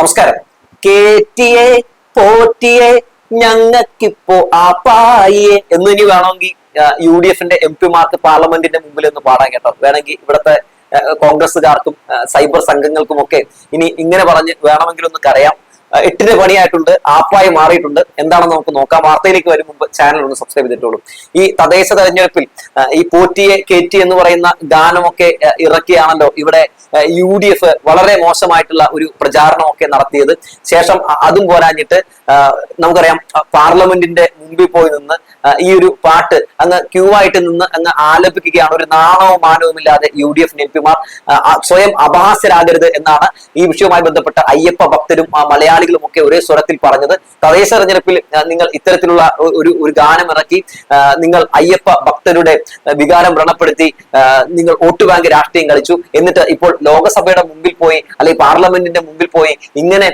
നമസ്കാരം. കേറ്റിയെ പോറ്റിയെ ഞങ്ങൾക്കിപ്പോ ആ പായെ എന്ന് ഇനി വേണമെങ്കിൽ യു ഡി എഫിന്റെ എം പിമാർക്ക് പാർലമെന്റിന്റെ മുമ്പിൽ ഒന്ന് പാടാൻ കേട്ടോ. വേണമെങ്കിൽ ഇവിടുത്തെ കോൺഗ്രസുകാർക്കും സൈബർ സംഘങ്ങൾക്കും ഒക്കെ ഇനി ഇങ്ങനെ പറഞ്ഞ് വേണമെങ്കിൽ ഒന്ന് കരയാം. എട്ടിന് പണിയായിട്ടുണ്ട് ആപ്പായി മാറിയിട്ടുണ്ട്. എന്താണെന്ന് നമുക്ക് നോക്കാം. വാർത്തയിലേക്ക് വരും മുമ്പ് ചാനൽ ഒന്ന് സബ്സ്ക്രൈബ് ചെയ്തിട്ടുള്ളൂ ഈ തദ്ദേശ തെരഞ്ഞെടുപ്പിൽ ഈ പോറ്റിയെ കേറ്റി എന്ന് പറയുന്ന ഗാനമൊക്കെ ഇറക്കിയാണല്ലോ ഇവിടെ യു ഡി എഫ് വളരെ മോശമായിട്ടുള്ള ഒരു പ്രചാരണമൊക്കെ നടത്തിയത്. ശേഷം അതും പോരാഞ്ഞിട്ട് നമുക്കറിയാം പാർലമെന്റിന്റെ മുമ്പിൽ പോയി നിന്ന് ഈ ഒരു പാട്ട് അങ്ങ് ക്യൂ ആയിട്ട് നിന്ന് അങ്ങ് ആലപിക്കുകയാണ്. ഒരു നാണവും മാനവും ഇല്ലാതെ യു ഡി എഫ് എം പിമാർ സ്വയം അപഹാസ്യരാകരുത് എന്നാണ് ഈ വിഷയവുമായി ബന്ധപ്പെട്ട അയ്യപ്പ ഭക്തരും മലയാളികളും ഒക്കെ ഒരേ സ്വരത്തിൽ പറഞ്ഞത്. തദ്ദേശ തെരഞ്ഞെടുപ്പിൽ നിങ്ങൾ ഇത്തരത്തിലുള്ള ഒരു ഒരു ഗാനം ഇറക്കി നിങ്ങൾ അയ്യപ്പ ഭക്തരുടെ വികാരം വ്രണപ്പെടുത്തി നിങ്ങൾ വോട്ട് ബാങ്ക് രാഷ്ട്രീയം കളിച്ചു. എന്നിട്ട് ഇപ്പോൾ ലോകസഭയുടെ മുമ്പിൽ പോയി അല്ലെങ്കിൽ പാർലമെന്റിന്റെ മുമ്പിൽ പോയി ഇങ്ങനെ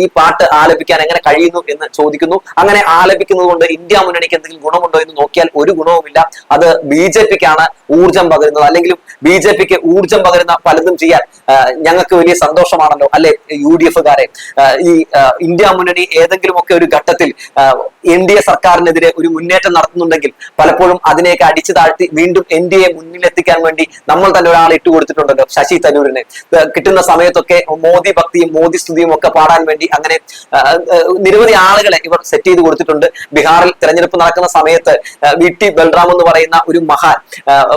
ഈ പാട്ട് ആലപിക്കാൻ എങ്ങനെ കഴിയുന്നു എന്ന് ചോദിക്കുന്നു. അങ്ങനെ ആലപിക്കുന്നത് കൊണ്ട് ഇന്ത്യ മുന്നണിക്ക് എന്തെങ്കിലും ഗുണമുണ്ടോ എന്ന് നോക്കിയാൽ ഒരു ഗുണവുമില്ല. അത് ബി ജെ പിക്കാണ് ഊർജം പകരുന്നത്. അല്ലെങ്കിൽ ബി ജെ പിക്ക് ഊർജം പകരുന്ന പലതും ചെയ്യാൻ ഞങ്ങൾക്ക് വലിയ സന്തോഷമാണല്ലോ അല്ലെ യു ഡി എഫുകാരെ? ഈ ഇന്ത്യ മുന്നണി ഏതെങ്കിലും ഒക്കെ ഒരു ഘട്ടത്തിൽ എൻ ഡി എ സർക്കാരിനെതിരെ ഒരു മുന്നേറ്റം നടത്തുന്നുണ്ടെങ്കിൽ പലപ്പോഴും അതിനെയൊക്കെ അടിച്ചു താഴ്ത്തി വീണ്ടും എൻ ഡി എ മുന്നിലെത്തിക്കാൻ വേണ്ടി നമ്മൾ തന്നെ ഒരാളെ ഇട്ട് കൊടുത്തിട്ടുണ്ടല്ലോ ശശി തരൂരിനെ. കിട്ടുന്ന സമയത്തൊക്കെ മോദി ഭക്തിയും മോദി സ്തുതിയും ഒക്കെ പാടാൻ വേണ്ടി അങ്ങനെ നിരവധി ആളുകളെ ഇവർ സെറ്റ് ചെയ്ത് കൊടുത്തിട്ടുണ്ട്. ബീഹാറിൽ തെരഞ്ഞെടുപ്പ് നടക്കുന്ന സമയത്ത് വി ടി ബൽറാം എന്ന് പറയുന്ന ഒരു മഹാൻ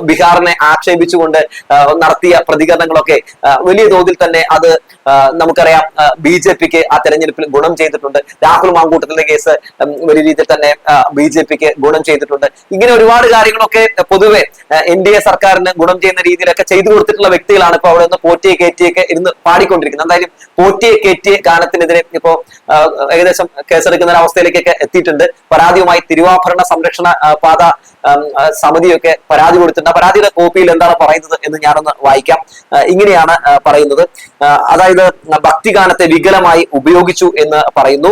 ബീഹാറിനെ ആക്ഷേപിച്ചുകൊണ്ട് നടത്തിയ പ്രതികരണങ്ങളൊക്കെ വലിയ തോതിൽ തന്നെ അത് നമുക്കറിയാം ബി ജെ പിക്ക് ആ തെരഞ്ഞെടുപ്പിൽ ഗുണം ചെയ്തിട്ടുണ്ട്. രാഹുൽ മാങ്കൂട്ടത്തിന്റെ കേസ് വലിയ രീതിയിൽ തന്നെ ബി ജെ പിക്ക് ഗുണം ചെയ്തിട്ടുണ്ട്. ഇങ്ങനെ ഒരുപാട് കാര്യങ്ങളൊക്കെ പൊതുവെ എൻ ഡി എ സർക്കാരിന് ഗുണം ചെയ്യുന്ന രീതിയിലൊക്കെ ചെയ്തു കൊടുത്തിട്ടുള്ള വ്യക്തികളാണ് ഇപ്പൊ അവിടെ നിന്ന് പോറ്റിയെ കയറ്റിയൊക്കെ ഇരുന്ന് പാടിക്കൊണ്ടിരിക്കുന്നത്. എന്തായാലും പോറ്റിയെ കയറ്റിയ ഗാനത്തിനെതിരെ ഇപ്പോ ഏകദേശം കേസെടുക്കുന്ന ഒരു അവസ്ഥയിലേക്കൊക്കെ എത്തിയിട്ടുണ്ട്. പരാതിയുമായി തിരുവാഭരണ സംരക്ഷണ പാത സമിതിയൊക്കെ പരാതി കൊടുത്തിട്ടുണ്ട്. പരാതിയുടെ കോപ്പിയിൽ എന്താണ് പറയുന്നത് എന്ന് ഞാനൊന്ന് വായിക്കാം. ഇങ്ങനെയാണ് പറയുന്നത്. അതായത് ഭക്തിഗാനത്തെ വികലമായി ഉപയോഗിച്ചു എന്ന് പറയുന്നു.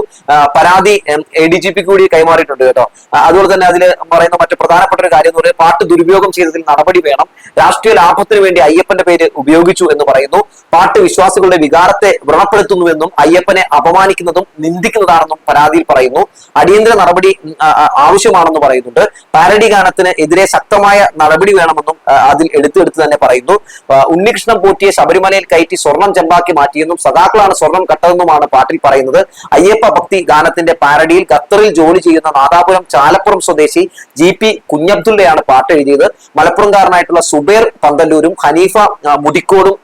പരാതി എ ഡി ജി പി കൂടി കൈമാറിയിട്ടുണ്ട് കേട്ടോ. അതുപോലെ തന്നെ അതിൽ പറയുന്ന മറ്റു പ്രധാനപ്പെട്ട ഒരു കാര്യം എന്ന് പറയുന്നത് പാട്ട് ദുരുപയോഗം ചെയ്തതിൽ നടപടി വേണം. രാഷ്ട്രീയ ലാഭത്തിന് വേണ്ടി അയ്യപ്പന്റെ പേര് ഉപയോഗിച്ചു എന്ന് പറയുന്നു. പാട്ട് വിശ്വാസികളുടെ വികാരത്തെ വ്രണപ്പെടുത്തുന്നുവെന്നും അയ്യപ്പനെ അപമാനിക്കുന്നതും നിന്ദിക്കുന്നതാണെന്നും പരാതിയിൽ പറയുന്നു. അടിയന്തര നടപടി ആവശ്യമാണെന്ന് പറയുന്നുണ്ട്. പാരഡി ഗാനത്തിന് എതിരെ ശക്തമായ നടപടി വേണമെന്നും അതിൽ എടുത്തെടുത്ത് തന്നെ പറയുന്നു. ഉണ്ണികൃഷ്ണൻ പോറ്റിയെ ശബരിമലയിൽ കയറ്റി സ്വർണം ചെമ്പാക്കി മാറ്റിയെന്നും സദാക്കളാണ് സ്വർണം കട്ടതെന്നുമാണ് പാട്ടിൽ പറയുന്നത്. അയ്യപ്പ ഭക്തി ഗാനത്തിന്റെ പാരഡിയിൽ ഖത്തറിൽ ജോലി ചെയ്യുന്ന നാദാപുരം ചാലപ്പുറം സ്വദേശി ജി പി കുഞ്ഞബ്ദുള്ളയാണ് പാട്ട് എഴുതിയത്. മലപ്പുറംകാരനായിട്ടുള്ള സുബേർ പന്തല്ലൂരും ഹനീഫ മുടിക്കോടും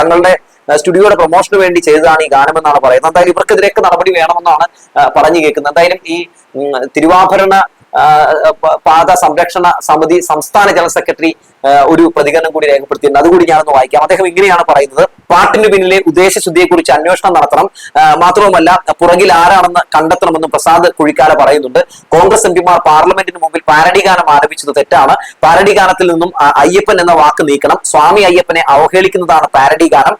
തങ്ങളുടെ സ്റ്റുഡിയോയുടെ പ്രൊമോഷന് വേണ്ടി ചെയ്തതാണ് ഈ ഗാനമെന്നാണ് പറയുന്നത്. എന്തായാലും ഇവർക്കെതിരെയൊക്കെ നടപടി വേണമെന്നാണ് പറഞ്ഞു കേൾക്കുന്നത്. എന്തായാലും ഈ തിരുവാഭരണ പാത സംരക്ഷണ സമിതി സംസ്ഥാന ജനറൽ സെക്രട്ടറി ഒരു പ്രതികരണം കൂടി രേഖപ്പെടുത്തിയിട്ടുണ്ട്. അതുകൂടി ഞാനൊന്ന് വായിക്കാം. അദ്ദേഹം ഇങ്ങനെയാണ് പറയുന്നത്. പാട്ടിന് പിന്നിലെ ഉദ്ദേശ ശുദ്ധിയെക്കുറിച്ച് അന്വേഷണം നടത്തണം. മാത്രവുമല്ല പുറകിൽ ആരാണെന്ന് കണ്ടെത്തണമെന്നും പ്രസാദ് കുഴിക്കാല പറയുന്നുണ്ട്. കോൺഗ്രസ് എംപിമാർ പാർലമെന്റിന് മുമ്പിൽ പാരഡി ഗാനം ആരംഭിച്ചത് തെറ്റാണ്. പാരഡി ഗാനത്തിൽ നിന്നും അയ്യപ്പൻ എന്ന വാക്ക് നീക്കണം. സ്വാമി അയ്യപ്പനെ അവഹേളിക്കുന്നതാണ് പാരഡി ഗാനം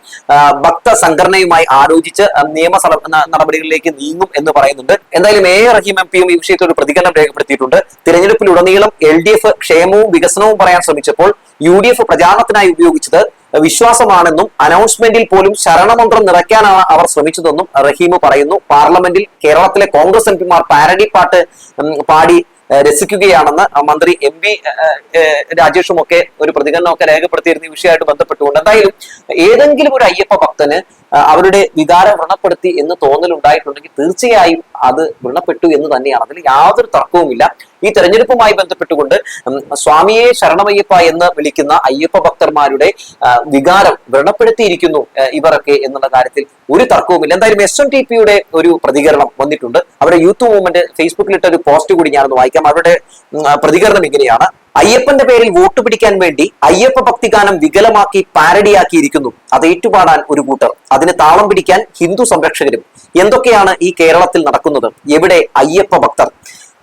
ഭക്ത സംഘടനയുമായി ആലോചിച്ച് നിയമ നടപടികളിലേക്ക് നീങ്ങും എന്ന് പറയുന്നുണ്ട്. എന്തായാലും എ. റഹീം എം പിയും ഈ വിഷയത്തിൽ ഒരു പ്രതികരണം രേഖപ്പെടുത്തിയിട്ടുണ്ട്. തിരഞ്ഞെടുപ്പിലുടനീളം എൽ ഡി എഫ് ക്ഷേമവും വികസനവും പറയാൻ ശ്രമിച്ചപ്പോൾ യു ഡി എഫ് പ്രചാരണത്തിനായി ഉപയോഗിച്ചത് വിശ്വാസമാണെന്നും അനൗൺസ്മെന്റിൽ പോലും ശരണമന്ത്രം നിറയ്ക്കാനാണ് അവർ ശ്രമിച്ചതെന്നും റഹീം പറയുന്നു. പാർലമെന്റിൽ കേരളത്തിലെ കോൺഗ്രസ് എം പിമാർ പാരഡി പാട്ട് പാടി രസിക്കുകയാണെന്ന് മന്ത്രി എം പി രാജേഷും ഒക്കെ ഒരു പ്രതികരണമൊക്കെ രേഖപ്പെടുത്തിയിരുന്ന വിഷയമായിട്ട് ബന്ധപ്പെട്ടുകൊണ്ട് എന്തായാലും ഏതെങ്കിലും ഒരു അയ്യപ്പ ഭക്തന് അവരുടെ വികാരം വ്രണപ്പെടുത്തി എന്ന് തോന്നലുണ്ടായിട്ടുണ്ടെങ്കിൽ തീർച്ചയായും അത് വ്രണപ്പെട്ടു എന്ന് തന്നെയാണ്. അതിൽ യാതൊരു തർക്കവുമില്ല. ഈ തെരഞ്ഞെടുപ്പുമായി ബന്ധപ്പെട്ടുകൊണ്ട് സ്വാമിയെ ശരണമയ്യപ്പ എന്ന് വിളിക്കുന്ന അയ്യപ്പ ഭക്തന്മാരുടെ വികാരം വ്രണപ്പെടുത്തിയിരിക്കുന്നു ഇവരൊക്കെ എന്നുള്ള കാര്യത്തിൽ ഒരു തർക്കവുമില്ല. എന്തായാലും എസ് എൻ ടി പിയുടെ ഒരു പ്രതികരണം വന്നിട്ടുണ്ട്. അവരുടെ യൂത്ത് മൂവ്മെന്റ് ഫേസ്ബുക്കിലിട്ട ഒരു പോസ്റ്റ് കൂടി ഞാനൊന്ന് വായിക്കാം. അവരുടെ പ്രതികരണം ഇങ്ങനെയാണ്. അയ്യപ്പന്റെ പേരിൽ വോട്ട് പിടിക്കാൻ വേണ്ടി അയ്യപ്പ ഭക്തിഗാനം വികലമാക്കി പാരഡിയാക്കിയിരിക്കുന്നു. അത് ഏറ്റുപാടാൻ ഒരു കൂട്ടർ. അതിന് താളം പിടിക്കാൻ ഹിന്ദു സംരക്ഷകരും. എന്തൊക്കെയാണ് ഈ കേരളത്തിൽ നടക്കുന്നത്? എവിടെ അയ്യപ്പ ഭക്തർ?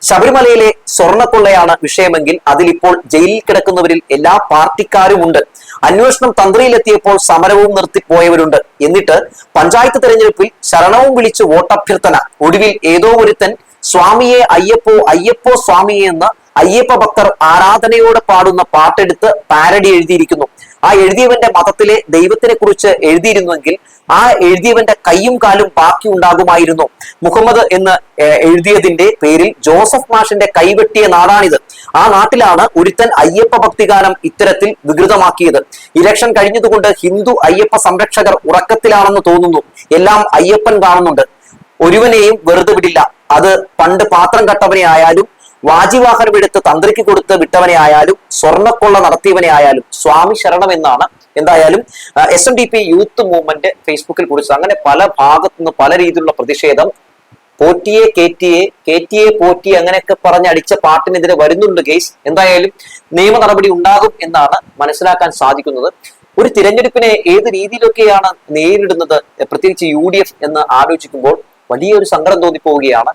ശബരിമലയിലെ സ്വർണക്കൊള്ളയാണ് വിഷയമെങ്കിൽ അതിലിപ്പോൾ ജയിലിൽ കിടക്കുന്നവരിൽ എല്ലാ പാർട്ടിക്കാരുമുണ്ട്. അന്വേഷണം തന്ത്രിയിലെത്തിയപ്പോൾ സമരവും നിർത്തിപ്പോയവരുണ്ട് എന്നിട്ട് പഞ്ചായത്ത് തെരഞ്ഞെടുപ്പിൽ ശരണവും വിളിച്ച് വോട്ടഭ്യർത്ഥന. ഒടുവിൽ ഏതോ ഒരുത്തൻ സ്വാമിയെ അയ്യപ്പോ അയ്യപ്പോ സ്വാമിയെ എന്ന് അയ്യപ്പ ഭക്തർ ആരാധനയോടെ പാടുന്ന പാട്ടെടുത്ത് പാരഡി എഴുതിയിരിക്കുന്നു. ആ എഴുതിയവന്റെ മതത്തിലെ ദൈവത്തിനെ കുറിച്ച് എഴുതിയിരുന്നുവെങ്കിൽ ആ എഴുതിയവന്റെ കൈയും കാലും ബാക്കി ഉണ്ടാകുമായിരുന്നു. മുഹമ്മദ് എന്ന് എഴുതിയതിന്റെ പേരിൽ ജോസഫ് മാഷിന്റെ കൈവെട്ടിയ നാടാണിത്. ആ നാട്ടിലാണ് ഒരുത്തൻ അയ്യപ്പ ഭക്തിഗാനം ഇത്തരത്തിൽ വികൃതമാക്കിയത്. ഇലക്ഷൻ കഴിഞ്ഞതുകൊണ്ട് ഹിന്ദു അയ്യപ്പ സംരക്ഷകർ ഉറക്കത്തിലാണെന്ന് തോന്നുന്നു. എല്ലാം അയ്യപ്പൻ കാണുന്നുണ്ട്. ഒരുവനെയും വെറുതെ വിടില്ല. അത് പണ്ട് പാത്രം കട്ടവനെ ആയാലും വാജിവാഹനം എടുത്ത് തന്ത്രിക്ക് കൊടുത്ത് വിട്ടവനെ ആയാലും സ്വർണക്കൊള്ള നടത്തിയവനെ ആയാലും സ്വാമി ശരണം എന്നാണ് എന്തായാലും S N D P youth movement ഫേസ്ബുക്കിൽ കുറിച്ചത്. അങ്ങനെ പല ഭാഗത്തുനിന്ന് പല രീതിയിലുള്ള പ്രതിഷേധം പോറ്റിയെ കേറ്റിയെ കേറ്റിയെ പോറ്റി അങ്ങനെയൊക്കെ പറഞ്ഞ് അടിച്ച പാട്ടിനെതിരെ വരുന്നുണ്ട് കേസ് എന്തായാലും നിയമ നടപടി ഉണ്ടാകും എന്നാണ് മനസ്സിലാക്കാൻ സാധിക്കുന്നത്. ഒരു തിരഞ്ഞെടുപ്പിനെ ഏത് രീതിയിലൊക്കെയാണ് നേരിടുന്നത് പ്രത്യേകിച്ച് യു ഡി എഫ് എന്ന് ആലോചിക്കുമ്പോൾ വലിയൊരു സങ്കടം തോന്നിപ്പോവുകയാണ്.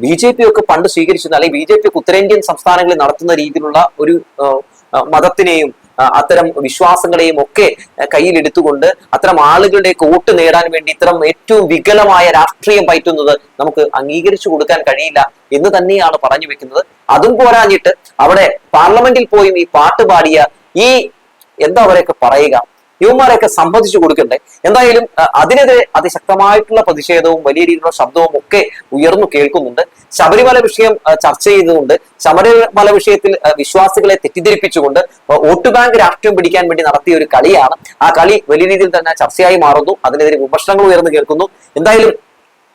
ബി ജെ പി ഒക്കെ പണ്ട് സ്വീകരിച്ചിരുന്ന അല്ലെങ്കിൽ ബി ജെ പി ഉത്തരേന്ത്യൻ സംസ്ഥാനങ്ങളിൽ നടത്തുന്ന രീതിയിലുള്ള ഒരു മതത്തിനെയും അത്തരം വിശ്വാസങ്ങളെയും ഒക്കെ കയ്യിലെടുത്തുകൊണ്ട് അത്തരം ആളുകളുടെ വോട്ട് നേടാൻ വേണ്ടി ഇത്തരം ഏറ്റവും വികലമായ രാഷ്ട്രീയം പയറ്റുന്നത് നമുക്ക് അംഗീകരിച്ചു കൊടുക്കാൻ കഴിയില്ല എന്ന് തന്നെയാണ് പറഞ്ഞു വെക്കുന്നത്. അതും പോരാഞ്ഞിട്ട് അവിടെ പാർലമെന്റിൽ പോയും ഈ പാട്ട് പാടിയ ഈ എന്താ അവരെയൊക്കെ പറയുക? യുവമാരെയൊക്കെ സംബന്ധിച്ചു കൊടുക്കണ്ടേ? എന്തായാലും അതിനെതിരെ അതിശക്തമായിട്ടുള്ള പ്രതിഷേധവും വലിയ രീതിയിലുള്ള ശബ്ദവും ഒക്കെ ഉയർന്നു കേൾക്കുന്നുണ്ട്. ശബരിമല വിഷയം ചർച്ച ചെയ്തുകൊണ്ട് ശബരിമല വിഷയത്തിൽ വിശ്വാസികളെ തെറ്റിദ്ധരിപ്പിച്ചുകൊണ്ട് വോട്ട് ബാങ്ക് രാഷ്ട്രീയം പിടിക്കാൻ വേണ്ടി നടത്തിയ ഒരു കളിയാണ്. ആ കളി വലിയ രീതിയിൽ തന്നെ ചർച്ചയായി മാറുന്നു. അതിനെതിരെ വിമർശനങ്ങൾ ഉയർന്നു കേൾക്കുന്നു. എന്തായാലും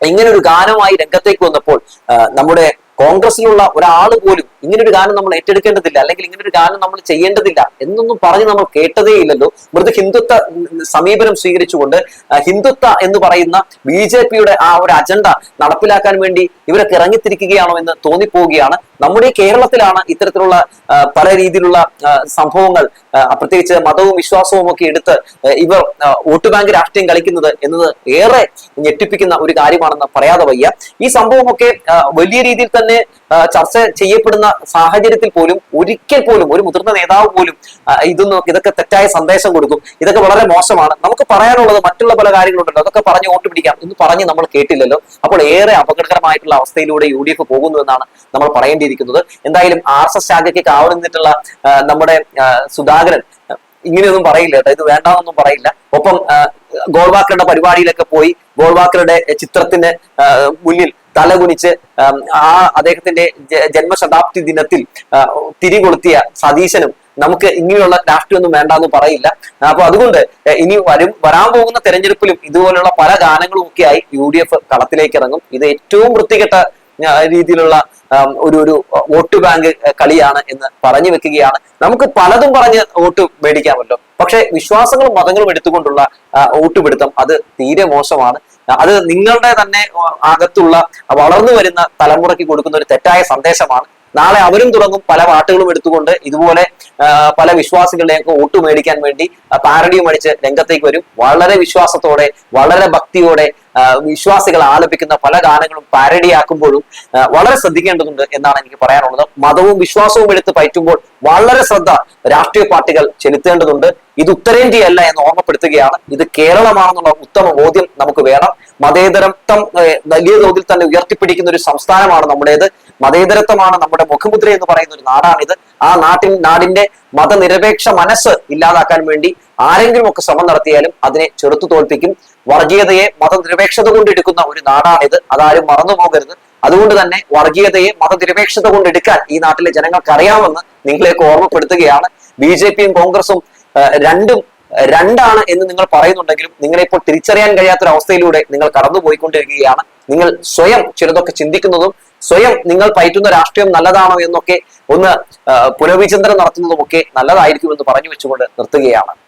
ഇങ്ങനെ ഒരു ഗാനമായി രംഗത്തേക്ക് വന്നപ്പോൾ നമ്മുടെ കോൺഗ്രസിലുള്ള ഒരാൾ പോലും ഇങ്ങനൊരു ഗാനം നമ്മൾ ഏറ്റെടുക്കേണ്ടതില്ല അല്ലെങ്കിൽ ഇങ്ങനൊരു ഗാനം നമ്മൾ ചെയ്യേണ്ടതില്ല എന്നൊന്നും പറഞ്ഞ് നമ്മൾ കേട്ടതേ ഇല്ലല്ലോ. മൃദു ഹിന്ദുത്വ സമീപനം സ്വീകരിച്ചുകൊണ്ട് ഹിന്ദുത്വ എന്ന് പറയുന്ന ബി ജെ പിയുടെ ആ ഒരു അജണ്ട നടപ്പിലാക്കാൻ വേണ്ടി ഇവരൊക്കെ ഇറങ്ങിത്തിരിക്കുകയാണോ എന്ന് തോന്നിപ്പോവുകയാണ്. നമ്മുടെ കേരളത്തിലാണ് ഇത്തരത്തിലുള്ള പല രീതിയിലുള്ള സംഭവങ്ങൾ പ്രത്യേകിച്ച് മതവും വിശ്വാസവും ഒക്കെ എടുത്ത് ഇവർ വോട്ട് ബാങ്ക് രാഷ്ട്രീയം കളിക്കുന്നത് എന്നത് ഏറെ ഞെട്ടിപ്പിക്കുന്ന ഒരു കാര്യമാണെന്ന് പറയാതെ വയ്യ. ഈ സംഭവമൊക്കെ വലിയ രീതിയിൽ തന്നെ ആ, ചർച്ച ചെയ്യപ്പെടുന്ന സാഹചര്യത്തിൽ പോലും ഒരിക്കൽ പോലും ഒരു മുതിർന്ന നേതാവ് പോലും ഇതൊന്നും ഇതൊക്കെ തെറ്റായ സന്ദേശം കൊടുക്കും. ഇതൊക്കെ വളരെ മോശമാണ്. നമുക്ക് പറയാനുള്ളത് മറ്റുള്ള പല കാര്യങ്ങളുണ്ടല്ലോ. അതൊക്കെ പറഞ്ഞ് വോട്ട് പിടിക്കാം എന്ന് പറഞ്ഞ് നമ്മൾ കേട്ടില്ലല്ലോ. അപ്പോൾ ഏറെ അപകടകരമായിട്ടുള്ള അവസ്ഥയിലൂടെ യു ഡി എഫ് പോകുന്നു എന്നാണ് നമ്മൾ പറയേണ്ടിയിരിക്കുന്നത്. എന്തായാലും ആർ എസ് എസ് ശാഖയ്ക്ക് കാവലിന്നിട്ടുള്ള നമ്മുടെ സുധാകരൻ ഇങ്ങനെയൊന്നും പറയില്ല കേട്ടോ. ഇത് വേണ്ടാന്നൊന്നും പറയില്ല. ഒപ്പം ഗോൾവാക്കറുടെ പരിപാടിയിലൊക്കെ പോയി ഗോൾവാക്കറുടെ ചിത്രത്തിന് മുന്നിൽ തലകുനിച്ച് ആ അദ്ദേഹത്തിന്റെ ജന്മശതാബ്ദി ദിനത്തിൽ തിരി തിരികൊളുത്തിയ സതീശനും നമുക്ക് ഇങ്ങനെയുള്ള രാഷ്ട്രീയമൊന്നും വേണ്ടെന്ന് പറയില്ല. അപ്പൊ അതുകൊണ്ട് ഇനി വരും വരാൻ പോകുന്ന തെരഞ്ഞെടുപ്പിലും ഇതുപോലുള്ള പല ഗാനങ്ങളും ഒക്കെയായി യു ഡി എഫ് കളത്തിലേക്ക് ഇറങ്ങും ഇത് ഏറ്റവും വൃത്തികെട്ട രീതിയിലുള്ള ഒരു ഒരു വോട്ട് ബാങ്ക് കളിയാണ് എന്ന് പറഞ്ഞു വെക്കുകയാണ്. നമുക്ക് പലതും പറഞ്ഞ് വോട്ട് മേടിക്കാമല്ലോ. പക്ഷെ വിശ്വാസങ്ങളും മതങ്ങളും എടുത്തുകൊണ്ടുള്ള ആ, വോട്ട് പിടുത്തം അത് തീരെ മോശമാണ്. അത് നിങ്ങളുടെ തന്നെ അകത്തുള്ള വളർന്നു വരുന്ന തലമുറയ്ക്ക് കൊടുക്കുന്ന ഒരു തെറ്റായ സന്ദേശമാണ് നാളെ അവരും തുടങ്ങും. പല പാട്ടുകളും എടുത്തുകൊണ്ട് ഇതുപോലെ പല വിശ്വാസികളുടെയൊക്കെ വോട്ട് മേടിക്കാൻ വേണ്ടി പാരടിയും അടിച്ച് രംഗത്തേക്ക് വരും. വളരെ വിശ്വാസത്തോടെ വളരെ ഭക്തിയോടെ വിശ്വാസികൾ ആലപിക്കുന്ന പല ഗാനങ്ങളും പാരഡിയാക്കുമ്പോഴും വളരെ ശ്രദ്ധിക്കേണ്ടതുണ്ട് എന്നാണ് എനിക്ക് പറയാനുള്ളത്. മതവും വിശ്വാസവും എടുത്ത് പയറ്റുമ്പോൾ വളരെ ശ്രദ്ധ രാഷ്ട്രീയ പാർട്ടികൾ ചെലുത്തേണ്ടതുണ്ട്. ഇത് ഉത്തരേന്ത്യയല്ല എന്ന് ഓർമ്മപ്പെടുത്തുകയാണ്. ഇത് കേരളമാണെന്നുള്ള ഉത്തമ ബോധ്യം നമുക്ക് വേണം. മതേതരത്വം വലിയ തോതിൽ തന്നെ ഉയർത്തിപ്പിടിക്കുന്ന ഒരു സംസ്ഥാനമാണ് നമ്മുടേത്. മതേതരത്വമാണ് നമ്മുടെ മുഖമുദ്ര എന്ന് പറയുന്ന ഒരു നാടാണിത്. ആ നാട്ടിൽ നാടിന്റെ മതനിരപേക്ഷ മനസ്സ് ഇല്ലാതാക്കാൻ വേണ്ടി ആരെങ്കിലും ഒക്കെ ശ്രമം നടത്തിയാലും അതിനെ ചെറുത്തു തോൽപ്പിക്കും. വർഗീയതയെ മതനിരപേക്ഷത കൊണ്ട് എടുക്കുന്ന ഒരു നാടാണിത്. അതാരും മറന്നു പോകരുത്. അതുകൊണ്ട് തന്നെ വർഗീയതയെ മതനിരപേക്ഷത കൊണ്ട് എടുക്കാൻ ഈ നാട്ടിലെ ജനങ്ങൾക്ക് അറിയാമെന്ന് നിങ്ങളെയൊക്കെ ഓർമ്മപ്പെടുത്തുകയാണ്. ബി ജെ പിയും കോൺഗ്രസും രണ്ടും രണ്ടാണ് എന്ന് നിങ്ങൾ പറയുന്നുണ്ടെങ്കിലും നിങ്ങളെ ഇപ്പോൾ തിരിച്ചറിയാൻ കഴിയാത്തൊരു അവസ്ഥയിലൂടെ നിങ്ങൾ കടന്നുപോയിക്കൊണ്ടിരിക്കുകയാണ്. നിങ്ങൾ സ്വയം ചിലതൊക്കെ ചിന്തിക്കുന്നതും സ്വയം നിങ്ങൾ പയറ്റുന്ന രാഷ്ട്രീയം നല്ലതാണോ എന്നൊക്കെ ഒന്ന് പുനർവിചിന്തനം നടത്തുന്നതുമൊക്കെ നല്ലതായിരിക്കുമെന്ന് പറഞ്ഞു വെച്ചുകൊണ്ട് നിർത്തുകയാണ്.